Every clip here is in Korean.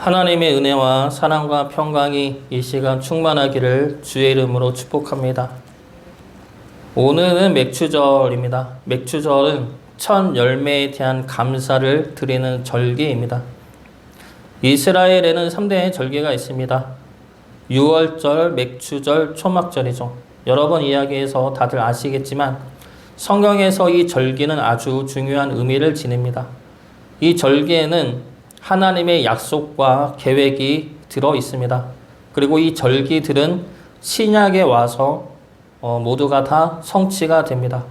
하나님의 은혜와 사랑과 평강이 이 시간 충만하기를 주의 이름으로 축복합니다. 오늘은 맥추절입니다. 맥추절은 첫 열매에 대한 감사를 드리는 절기입니다. 이스라엘에는 3대의 절기가 있습니다. 6월절, 맥추절, 초막절이죠. 여러 번 이야기해서 다들 아시겠지만 성경에서 이 절기는 아주 중요한 의미를 지닙니다. 이 절기에는 하나님의 약속과 계획이 들어 있습니다. 그리고 이 절기들은 신약에 와서 어, 모두가 다 성취가 됩니다.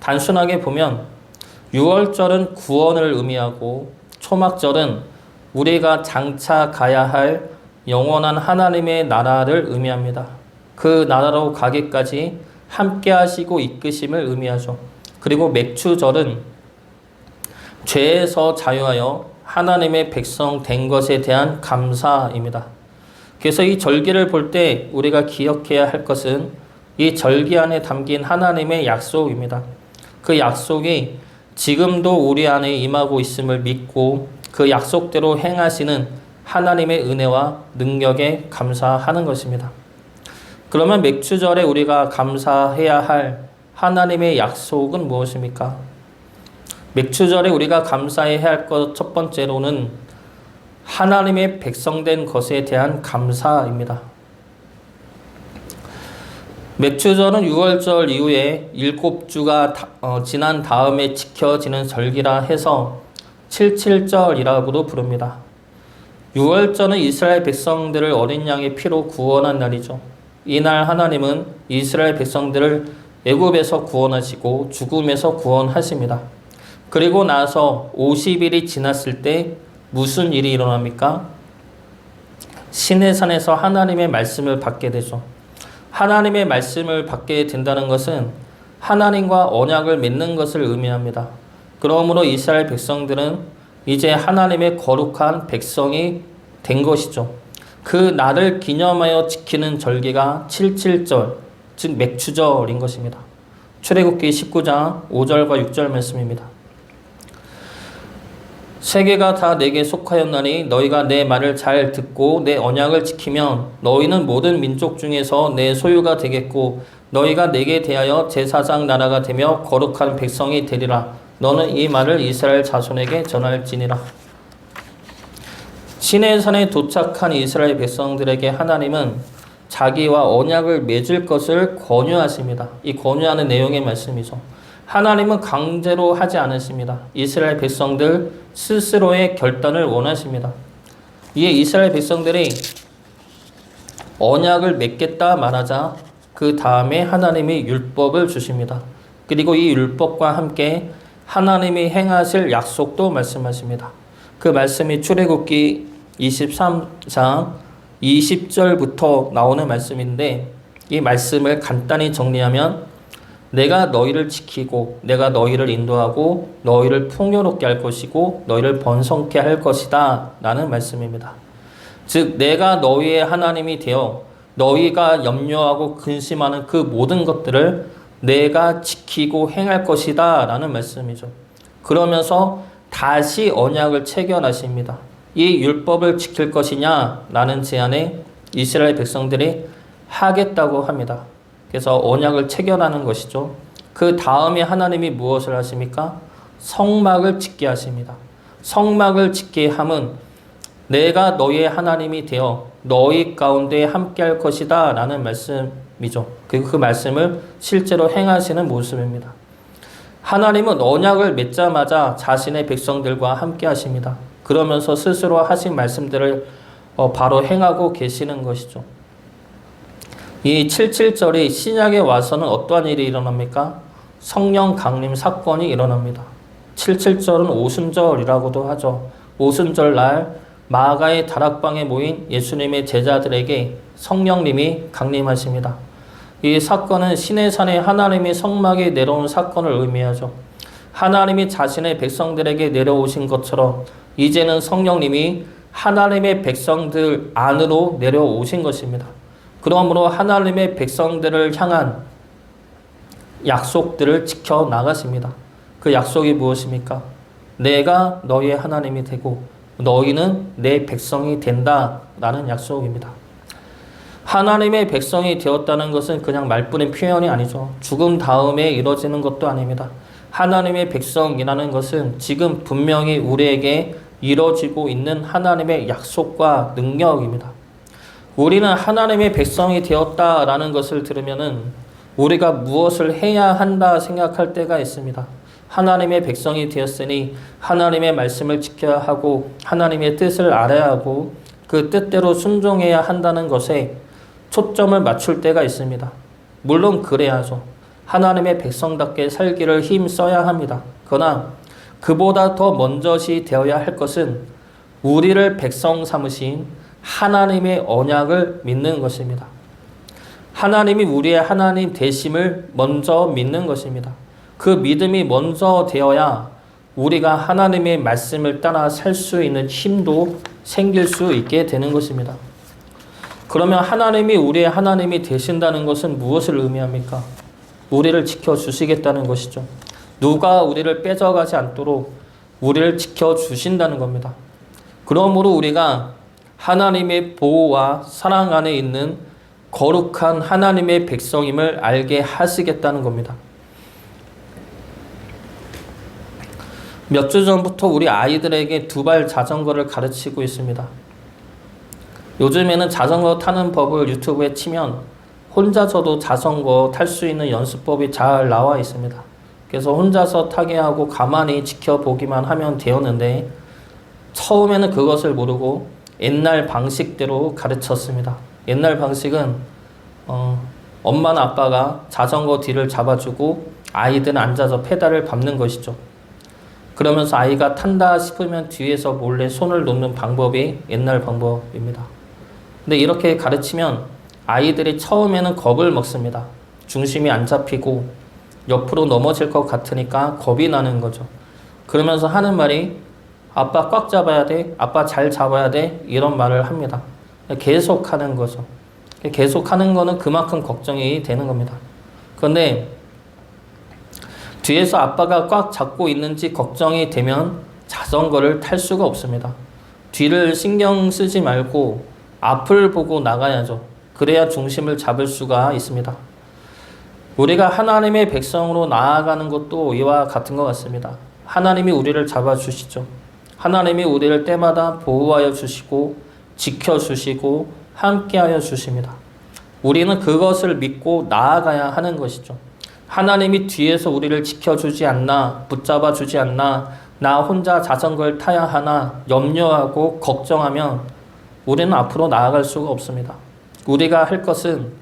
단순하게 보면 6월절은 구원을 의미하고 초막절은 우리가 장차 가야 할 영원한 하나님의 나라를 의미합니다. 그 나라로 가기까지 함께 하시고 이끄심을 의미하죠. 그리고 맥추절은 죄에서 자유하여 하나님의 백성 된 것에 대한 감사입니다. 그래서 이 절기를 볼 때 우리가 기억해야 할 것은 이 절기 안에 담긴 하나님의 약속입니다. 그 약속이 지금도 우리 안에 임하고 있음을 믿고 그 약속대로 행하시는 하나님의 은혜와 능력에 감사하는 것입니다. 그러면 맥주절에 우리가 감사해야 할 하나님의 약속은 무엇입니까? 맥주절에 우리가 감사해야 할 것 첫 번째로는 하나님의 백성된 것에 대한 감사입니다. 맥주절은 6월절 이후에 일곱 주가 어, 지난 다음에 지켜지는 절기라 해서 77절이라고도 부릅니다. 6월절은 이스라엘 백성들을 어린 양의 피로 구원한 날이죠. 이날 하나님은 이스라엘 백성들을 애굽에서 구원하시고 죽음에서 구원하십니다. 그리고 나서 50일이 지났을 때 무슨 일이 일어납니까? 시내산에서 하나님의 말씀을 받게 되죠. 하나님의 말씀을 받게 된다는 것은 하나님과 언약을 맺는 것을 의미합니다. 그러므로 이스라엘 백성들은 이제 하나님의 거룩한 백성이 된 것이죠. 그 날을 기념하여 지키는 절기가 77절, 즉 맥추절인 것입니다. 출애굽기 19장 5절과 6절 말씀입니다. 세계가 다 내게 속하였나니 너희가 내 말을 잘 듣고 내 언약을 지키면 너희는 모든 민족 중에서 내 소유가 되겠고 너희가 내게 대하여 제사장 나라가 되며 거룩한 백성이 되리라. 너는 이 말을 이스라엘 자손에게 전할지니라. 시내산에 도착한 이스라엘 백성들에게 하나님은 자기와 언약을 맺을 것을 권유하십니다. 이 권유하는 내용의 말씀이죠. 하나님은 강제로 하지 않으십니다. 이스라엘 백성들 스스로의 결단을 원하십니다. 이에 이스라엘 백성들이 언약을 맺겠다 말하자 그 다음에 하나님이 율법을 주십니다. 그리고 이 율법과 함께 하나님이 행하실 약속도 말씀하십니다. 그 말씀이 출애굽기 23장 20절부터 나오는 말씀인데 이 말씀을 간단히 정리하면 내가 너희를 지키고 내가 너희를 인도하고 너희를 풍요롭게 할 것이고 너희를 번성케 할 것이다 라는 말씀입니다. 즉 내가 너희의 하나님이 되어 너희가 염려하고 근심하는 그 모든 것들을 내가 지키고 행할 것이다 라는 말씀이죠. 그러면서 다시 언약을 체결하십니다. 이 율법을 지킬 것이냐 라는 제안에 이스라엘 백성들이 하겠다고 합니다. 그래서 언약을 체결하는 것이죠. 그 다음에 하나님이 무엇을 하십니까? 성막을 짓게 하십니다. 성막을 짓게 함은 내가 너희의 하나님이 되어 너희 가운데 함께 할 것이다 라는 말씀이죠. 그리고 그 말씀을 실제로 행하시는 모습입니다. 하나님은 언약을 맺자마자 자신의 백성들과 함께 하십니다. 그러면서 스스로 하신 말씀들을 어, 바로 행하고 계시는 것이죠. 이 77절이 신약에 와서는 어떠한 일이 일어납니까? 성령 강림 사건이 일어납니다. 77절은 오순절이라고도 하죠. 오순절 날 마가의 다락방에 모인 예수님의 제자들에게 성령님이 강림하십니다. 이 사건은 시내산에 하나님이 성막에 내려온 사건을 의미하죠. 하나님이 자신의 백성들에게 내려오신 것처럼 이제는 성령님이 하나님의 백성들 안으로 내려오신 것입니다. 그러므로 하나님의 백성들을 향한 약속들을 지켜 나가십니다. 그 약속이 무엇입니까? 내가 너희의 하나님이 되고 너희는 내 백성이 된다라는 약속입니다. 하나님의 백성이 되었다는 것은 그냥 말뿐인 표현이 아니죠. 죽음 다음에 이루어지는 것도 아닙니다. 하나님의 백성이라는 것은 지금 분명히 우리에게 이루어지고 있는 하나님의 약속과 능력입니다. 우리는 하나님의 백성이 되었다라는 것을 들으면은 우리가 무엇을 해야 한다 생각할 때가 있습니다. 하나님의 백성이 되었으니 하나님의 말씀을 지켜야 하고 하나님의 뜻을 알아야 하고 그 뜻대로 순종해야 한다는 것에 초점을 맞출 때가 있습니다. 물론 그래야죠. 하나님의 백성답게 살기를 힘써야 합니다. 그러나 그보다 더 먼저시 되어야 할 것은 우리를 백성 삼으신 하나님의 언약을 믿는 것입니다. 하나님이 우리의 하나님 되심을 먼저 믿는 것입니다. 그 믿음이 먼저 되어야 우리가 하나님의 말씀을 따라 살 수 있는 힘도 생길 수 있게 되는 것입니다. 그러면 하나님이 우리의 하나님이 되신다는 것은 무엇을 의미합니까? 우리를 지켜주시겠다는 것이죠. 누가 우리를 뺏어가지 않도록 우리를 지켜주신다는 겁니다. 그러므로 우리가 하나님의 보호와 사랑 안에 있는 거룩한 하나님의 백성임을 알게 하시겠다는 겁니다. 몇 주 전부터 우리 아이들에게 두발 자전거를 가르치고 있습니다. 요즘에는 자전거 타는 법을 유튜브에 치면 혼자서도 자전거 탈 수 있는 연습법이 잘 나와 있습니다. 그래서 혼자서 타게 하고 가만히 지켜보기만 하면 되었는데 처음에는 그것을 모르고 옛날 방식대로 가르쳤습니다. 옛날 방식은 어, 엄마나 아빠가 자전거 뒤를 잡아주고 아이들은 앉아서 페달을 밟는 것이죠. 그러면서 아이가 탄다 싶으면 뒤에서 몰래 손을 놓는 방법이 옛날 방법입니다. 근데 이렇게 가르치면 아이들이 처음에는 겁을 먹습니다. 중심이 안 잡히고 옆으로 넘어질 것 같으니까 겁이 나는 거죠. 그러면서 하는 말이 아빠 꽉 잡아야 돼, 아빠 잘 잡아야 돼, 이런 말을 합니다. 계속 하는 거죠. 계속 하는 거는 그만큼 걱정이 되는 겁니다. 그런데 뒤에서 아빠가 꽉 잡고 있는지 걱정이 되면 자전거를 탈 수가 없습니다. 뒤를 신경 쓰지 말고 앞을 보고 나가야죠. 그래야 중심을 잡을 수가 있습니다. 우리가 하나님의 백성으로 나아가는 것도 이와 같은 것 같습니다. 하나님이 우리를 잡아주시죠. 하나님이 우리를 때마다 보호하여 주시고 지켜 주시고 함께하여 주십니다. 우리는 그것을 믿고 나아가야 하는 것이죠. 하나님이 뒤에서 우리를 지켜주지 않나, 붙잡아 주지 않나, 나 혼자 자전거를 타야 하나 염려하고 걱정하면 우리는 앞으로 나아갈 수가 없습니다. 우리가 할 것은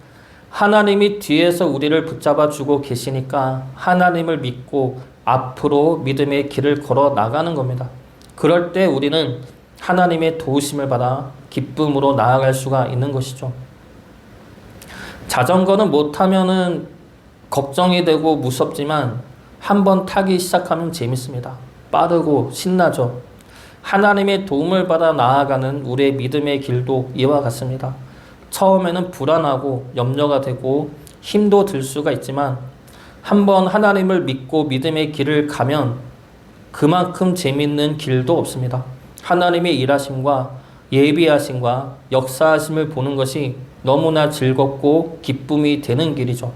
하나님이 뒤에서 우리를 붙잡아 주고 계시니까 하나님을 믿고 앞으로 믿음의 길을 걸어 나가는 겁니다. 그럴 때 우리는 하나님의 도우심을 받아 기쁨으로 나아갈 수가 있는 것이죠. 자전거는 못 타면은 걱정이 되고 무섭지만 한번 타기 시작하면 재밌습니다. 빠르고 신나죠. 하나님의 도움을 받아 나아가는 우리의 믿음의 길도 이와 같습니다. 처음에는 불안하고 염려가 되고 힘도 들 수가 있지만 한번 하나님을 믿고 믿음의 길을 가면 그만큼 재밌는 길도 없습니다. 하나님의 일하심과 예비하심과 역사하심을 보는 것이 너무나 즐겁고 기쁨이 되는 길이죠.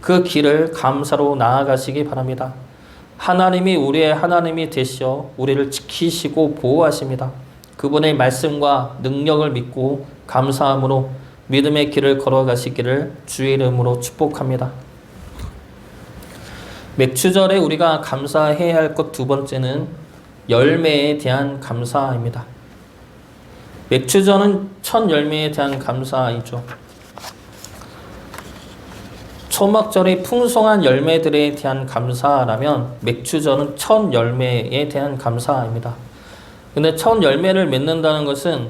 그 길을 감사로 나아가시기 바랍니다. 하나님이 우리의 하나님이 되시어 우리를 지키시고 보호하십니다. 그분의 말씀과 능력을 믿고 감사함으로 믿음의 길을 걸어가시기를 주의 이름으로 축복합니다. 맥주절에 우리가 감사해야 할 것 두 번째는 열매에 대한 감사입니다. 맥주절은 첫 열매에 대한 감사이죠. 초막절의 풍성한 열매들에 대한 감사라면 맥주전은 첫 열매에 대한 감사입니다. 근데 첫 열매를 맺는다는 것은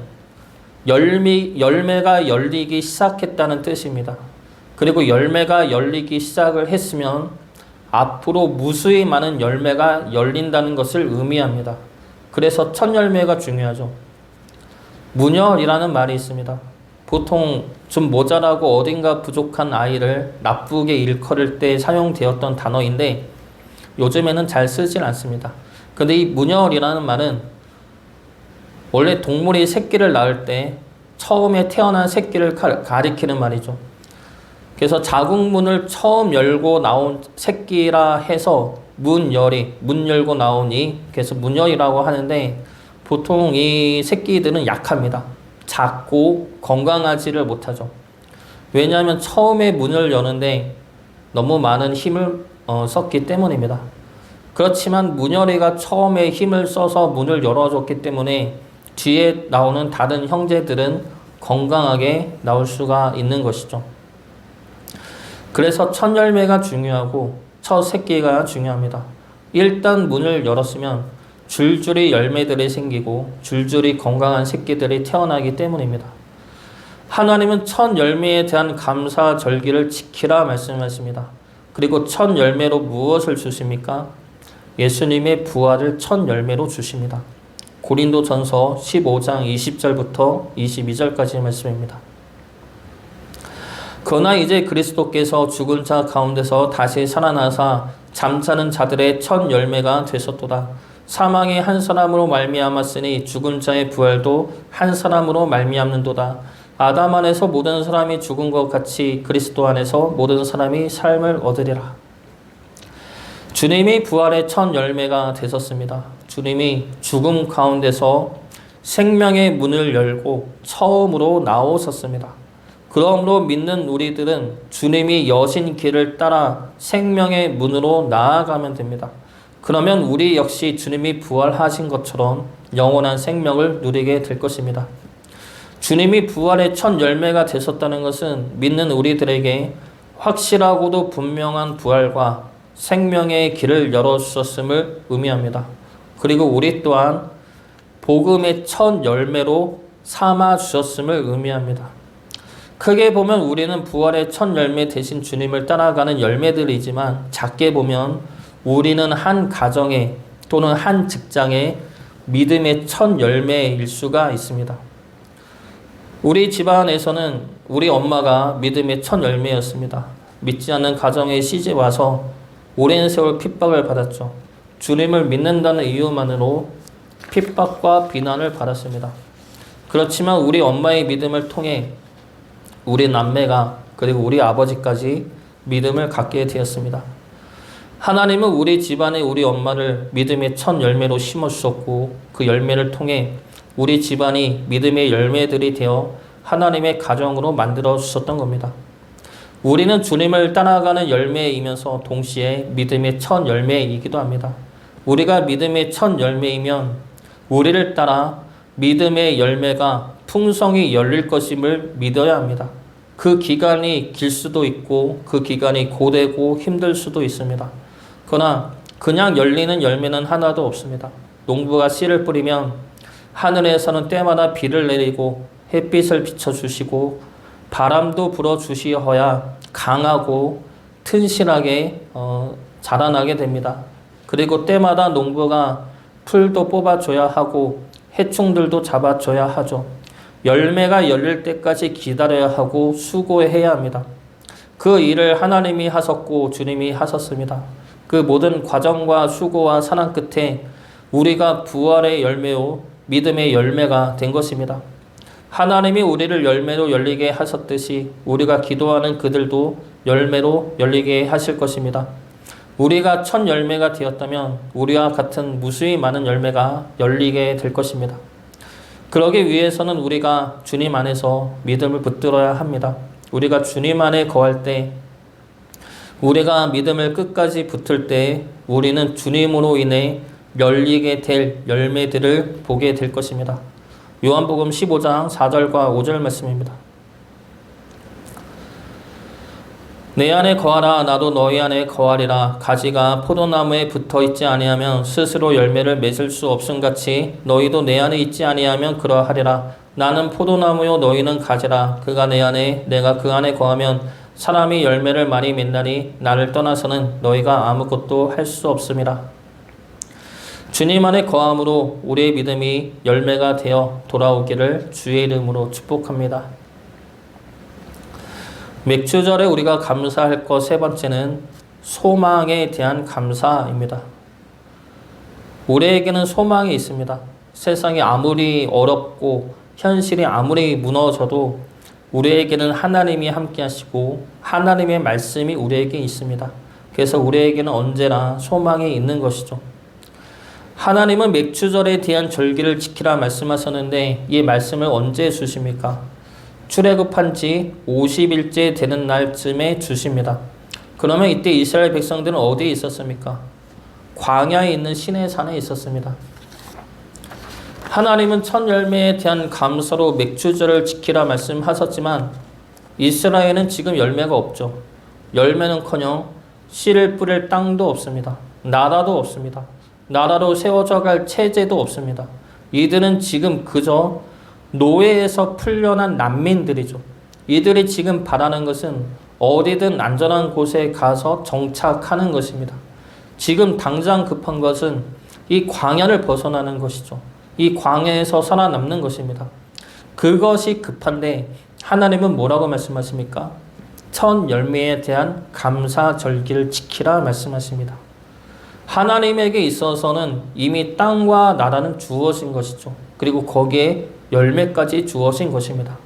열미, 열매가 열리기 시작했다는 뜻입니다. 그리고 열매가 열리기 시작을 했으면 앞으로 무수히 많은 열매가 열린다는 것을 의미합니다. 그래서 첫 열매가 중요하죠. 문열이라는 말이 있습니다. 보통 좀 모자라고 어딘가 부족한 아이를 나쁘게 일컬을 때 사용되었던 단어인데 요즘에는 잘 쓰질 않습니다. 근데 이 문열이라는 말은 원래 동물이 새끼를 낳을 때 처음에 태어난 새끼를 가- 가리키는 말이죠. 그래서 자궁문을 처음 열고 나온 새끼라 해서 문열이 문 열고 나오니 그래서 문열이라고 하는데 보통 이 새끼들은 약합니다. 작고 건강하지를 못하죠. 왜냐하면 처음에 문을 여는데 너무 많은 힘을 어, 썼기 때문입니다. 그렇지만 문열이가 처음에 힘을 써서 문을 열어줬기 때문에 뒤에 나오는 다른 형제들은 건강하게 나올 수가 있는 것이죠. 그래서 첫 열매가 중요하고 첫 새끼가 중요합니다. 일단 문을 열었으면 줄줄이 열매들이 생기고 줄줄이 건강한 새끼들이 태어나기 때문입니다. 하나님은 첫 열매에 대한 감사 절기를 지키라 말씀하십니다. 그리고 첫 열매로 무엇을 주십니까? 예수님의 부활을 첫 열매로 주십니다. 고린도 전서 15장 20절부터 22절까지 말씀입니다. 그러나 이제 그리스도께서 죽은 자 가운데서 다시 살아나사 잠자는 자들의 첫 열매가 되셨도다. 사망이 한 사람으로 말미암았으니 죽은 자의 부활도 한 사람으로 말미암는도다. 아담 안에서 모든 사람이 죽은 것 같이 그리스도 안에서 모든 사람이 삶을 얻으리라. 주님이 부활의 첫 열매가 되셨습니다. 주님이 죽음 가운데서 생명의 문을 열고 처음으로 나오셨습니다. 그러므로 믿는 우리들은 주님이 여신 길을 따라 생명의 문으로 나아가면 됩니다. 그러면 우리 역시 주님이 부활하신 것처럼 영원한 생명을 누리게 될 것입니다. 주님이 부활의 첫 열매가 되셨다는 것은 믿는 우리들에게 확실하고도 분명한 부활과 생명의 길을 열어주셨음을 의미합니다. 그리고 우리 또한 복음의 첫 열매로 삼아 주셨음을 의미합니다. 크게 보면 우리는 부활의 첫 열매 대신 주님을 따라가는 열매들이지만 작게 보면 우리는 한 가정에 또는 한 직장에 믿음의 첫 열매일 수가 있습니다. 우리 집안에서는 우리 엄마가 믿음의 첫 열매였습니다. 믿지 않는 가정에 시집 와서 오랜 세월 핍박을 받았죠. 주님을 믿는다는 이유만으로 핍박과 비난을 받았습니다. 그렇지만 우리 엄마의 믿음을 통해 우리 남매가 그리고 우리 아버지까지 믿음을 갖게 되었습니다. 하나님은 우리 집안에 우리 엄마를 믿음의 첫 열매로 심어 주셨고 그 열매를 통해 우리 집안이 믿음의 열매들이 되어 하나님의 가정으로 만들어 주셨던 겁니다. 우리는 주님을 따라가는 열매이면서 동시에 믿음의 첫 열매이기도 합니다. 우리가 믿음의 첫 열매이면 우리를 따라 믿음의 열매가 풍성히 열릴 것임을 믿어야 합니다. 그 기간이 길 수도 있고 그 기간이 고되고 힘들 수도 있습니다. 그러나 그냥 열리는 열매는 하나도 없습니다. 농부가 씨를 뿌리면 하늘에서는 때마다 비를 내리고 햇빛을 비춰주시고 바람도 불어주시어야 강하고 튼실하게 어, 자라나게 됩니다. 그리고 때마다 농부가 풀도 뽑아줘야 하고 해충들도 잡아줘야 하죠. 열매가 열릴 때까지 기다려야 하고 수고해야 합니다. 그 일을 하나님이 하셨고 주님이 하셨습니다. 그 모든 과정과 수고와 사랑 끝에 우리가 부활의 열매요 믿음의 열매가 된 것입니다. 하나님이 우리를 열매로 열리게 하셨듯이 우리가 기도하는 그들도 열매로 열리게 하실 것입니다. 우리가 첫 열매가 되었다면 우리와 같은 무수히 많은 열매가 열리게 될 것입니다. 그러기 위해서는 우리가 주님 안에서 믿음을 붙들어야 합니다. 우리가 주님 안에 거할 때 우리가 믿음을 끝까지 붙을 때 우리는 주님으로 인해 열리게 될 열매들을 보게 될 것입니다. 요한복음 15장 4절과 5절 말씀입니다. 내 안에 거하라 나도 너희 안에 거하리라. 가지가 포도나무에 붙어 있지 아니하면 스스로 열매를 맺을 수 없음 같이 너희도 내 안에 있지 아니하면 그러하리라. 나는 포도나무요 너희는 가지라. 그가 내 안에 내가 그 안에 거하면 사람이 열매를 많이 맺나니 나를 떠나서는 너희가 아무것도 할 수 없음이라. 주님 안에 거함으로 우리의 믿음이 열매가 되어 돌아오기를 주의 이름으로 축복합니다. 맥주절에 우리가 감사할 것 세 번째는 소망에 대한 감사입니다. 우리에게는 소망이 있습니다. 세상이 아무리 어렵고 현실이 아무리 무너져도 우리에게는 하나님이 함께 하시고 하나님의 말씀이 우리에게 있습니다. 그래서 우리에게는 언제나 소망이 있는 것이죠. 하나님은 맥주절에 대한 절기를 지키라 말씀하셨는데 이 말씀을 언제 주십니까? 출애굽한 지 50일째 되는 날쯤에 주십니다. 그러면 이때 이스라엘 백성들은 어디에 있었습니까? 광야에 있는 신의 산에 있었습니다. 하나님은 첫 열매에 대한 감사로 맥주절을 지키라 말씀하셨지만 이스라엘은 지금 열매가 없죠. 열매는커녕 씨를 뿌릴 땅도 없습니다. 나라도 없습니다. 나라로 세워져 갈 체제도 없습니다. 이들은 지금 그저 노예에서 풀려난 난민들이죠. 이들이 지금 바라는 것은 어디든 안전한 곳에 가서 정착하는 것입니다. 지금 당장 급한 것은 이 광야를 벗어나는 것이죠. 이 광야에서 살아남는 것입니다. 그것이 급한데 하나님은 뭐라고 말씀하십니까? 첫 열매에 대한 감사 절기를 지키라 말씀하십니다. 하나님에게 있어서는 이미 땅과 나라는 주어진 것이죠. 그리고 거기에 열매까지 주어진 것입니다.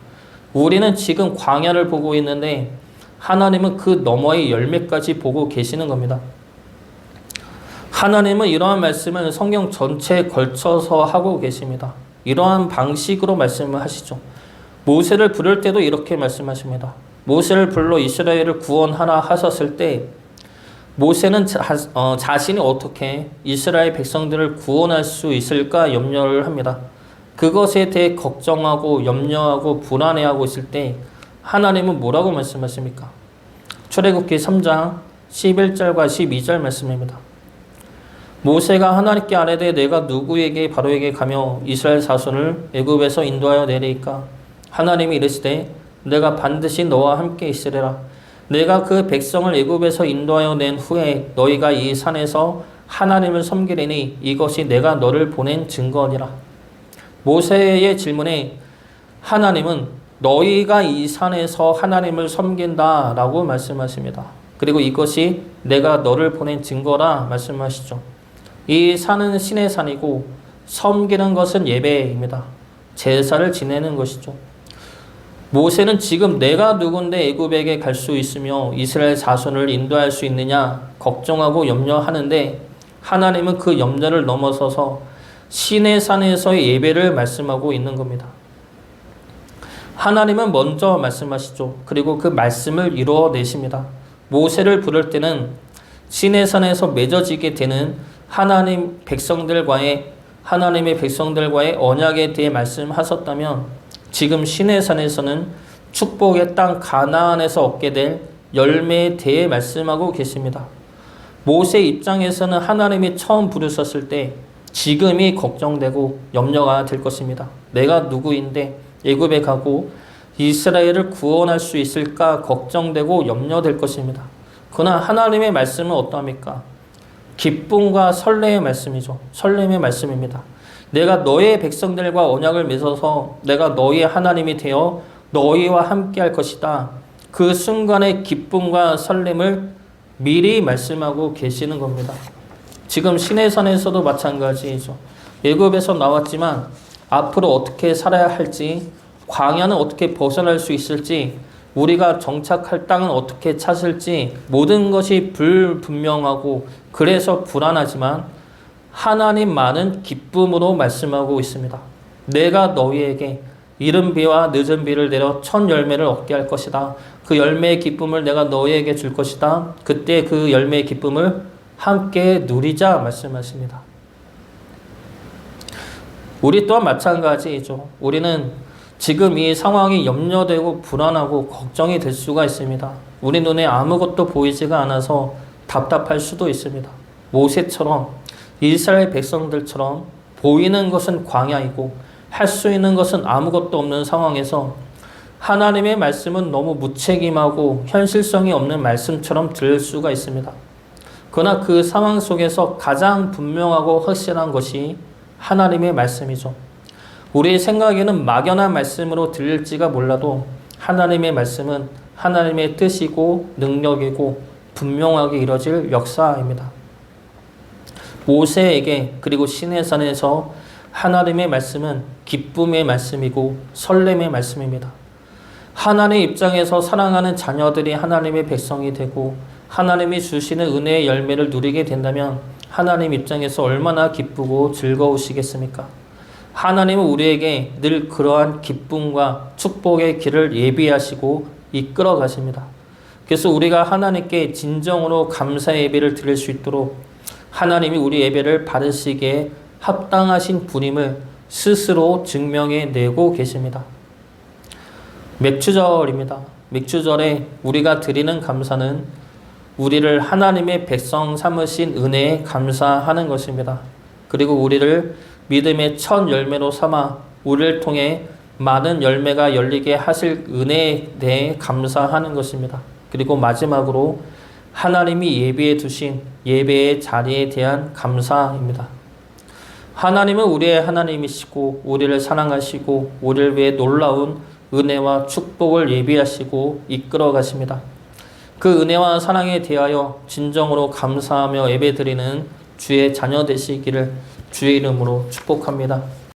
우리는 지금 광야를 보고 있는데 하나님은 그 너머의 열매까지 보고 계시는 겁니다. 하나님은 이러한 말씀을 성경 전체에 걸쳐서 하고 계십니다. 이러한 방식으로 말씀을 하시죠. 모세를 부를 때도 이렇게 말씀하십니다. 모세를 불러 이스라엘을 구원하라 하셨을 때 모세는 자, 어, 자신이 어떻게 이스라엘 백성들을 구원할 수 있을까 염려를 합니다. 그것에 대해 걱정하고 염려하고 불안해하고 있을 때 하나님은 뭐라고 말씀하십니까? 출애굽기 3장 11절과 12절 말씀입니다. 모세가 하나님께 아뢰되 내가 누구에게 바로에게 가며 이스라엘 자손을 애굽에서 인도하여 내리까 하나님이 이르시되 내가 반드시 너와 함께 있으리라 내가 그 백성을 애굽에서 인도하여 낸 후에 너희가 이 산에서 하나님을 섬기리니 이것이 내가 너를 보낸 증거니라 모세의 질문에 하나님은 너희가 이 산에서 하나님을 섬긴다 라고 말씀하십니다. 그리고 이것이 내가 너를 보낸 증거라 말씀하시죠. 이 산은 신의 산이고 섬기는 것은 예배입니다. 제사를 지내는 것이죠. 모세는 지금 내가 누군데 애굽에게 갈 수 있으며 이스라엘 자손을 인도할 수 있느냐 걱정하고 염려하는데 하나님은 그 염려를 넘어서서 신의 산에서의 예배를 말씀하고 있는 겁니다. 하나님은 먼저 말씀하시죠. 그리고 그 말씀을 이루어내십니다. 모세를 부를 때는 신의 산에서 맺어지게 되는 하나님 백성들과의 하나님의 백성들과의 언약에 대해 말씀하셨다면 지금 신의 산에서는 축복의 땅 가나안에서 얻게 될 열매에 대해 말씀하고 계십니다. 모세 입장에서는 하나님이 처음 부르셨을 때 지금이 걱정되고 염려가 될 것입니다. 내가 누구인데 애굽에 가고 이스라엘을 구원할 수 있을까 걱정되고 염려될 것입니다. 그러나 하나님의 말씀은 어떠합니까? 기쁨과 설레의 말씀이죠. 설렘의 말씀입니다. 내가 너의 백성들과 언약을 맺어서 내가 너의 하나님이 되어 너희와 함께 할 것이다. 그 순간의 기쁨과 설렘을 미리 말씀하고 계시는 겁니다. 지금 시내산에서도 마찬가지이죠. 예굽에서 나왔지만 앞으로 어떻게 살아야 할지, 광야는 어떻게 벗어날 수 있을지, 우리가 정착할 땅은 어떻게 찾을지 모든 것이 불분명하고 그래서 불안하지만 하나님만은 기쁨으로 말씀하고 있습니다. 내가 너희에게 이른 비와 늦은 비를 내려 첫 열매를 얻게 할 것이다. 그 열매의 기쁨을 내가 너희에게 줄 것이다. 그때 그 열매의 기쁨을 함께 누리자 말씀하십니다. 우리 또한 마찬가지이죠. 우리는 지금 이 상황이 염려되고 불안하고 걱정이 될 수가 있습니다. 우리 눈에 아무것도 보이지가 않아서 답답할 수도 있습니다. 모세처럼 이스라엘 백성들처럼 보이는 것은 광야이고 할 수 있는 것은 아무것도 없는 상황에서 하나님의 말씀은 너무 무책임하고 현실성이 없는 말씀처럼 들릴 수가 있습니다. 그러나 그 상황 속에서 가장 분명하고 확실한 것이 하나님의 말씀이죠. 우리의 생각에는 막연한 말씀으로 들릴지가 몰라도 하나님의 말씀은 하나님의 뜻이고 능력이고 분명하게 이뤄질 역사입니다. 모세에게 그리고 시내산에서 하나님의 말씀은 기쁨의 말씀이고 설렘의 말씀입니다. 하나님의 입장에서 사랑하는 자녀들이 하나님의 백성이 되고 하나님이 주시는 은혜의 열매를 누리게 된다면 하나님 입장에서 얼마나 기쁘고 즐거우시겠습니까? 하나님은 우리에게 늘 그러한 기쁨과 축복의 길을 예비하시고 이끌어 가십니다. 그래서 우리가 하나님께 진정으로 감사 예배를 드릴 수 있도록 하나님이 우리 예배를 받으시기에 합당하신 분임을 스스로 증명해 내고 계십니다. 맥주절입니다. 맥주절에 우리가 드리는 감사는 우리를 하나님의 백성 삼으신 은혜에 감사하는 것입니다. 그리고 우리를 믿음의 첫 열매로 삼아 우리를 통해 많은 열매가 열리게 하실 은혜에 대해 감사하는 것입니다. 그리고 마지막으로 하나님이 예비해 두신 예배의 자리에 대한 감사입니다. 하나님은 우리의 하나님이시고 우리를 사랑하시고 우리를 위해 놀라운 은혜와 축복을 예비하시고 이끌어 가십니다. 그 은혜와 사랑에 대하여 진정으로 감사하며 예배드리는 주의 자녀 되시기를 주의 이름으로 축복합니다.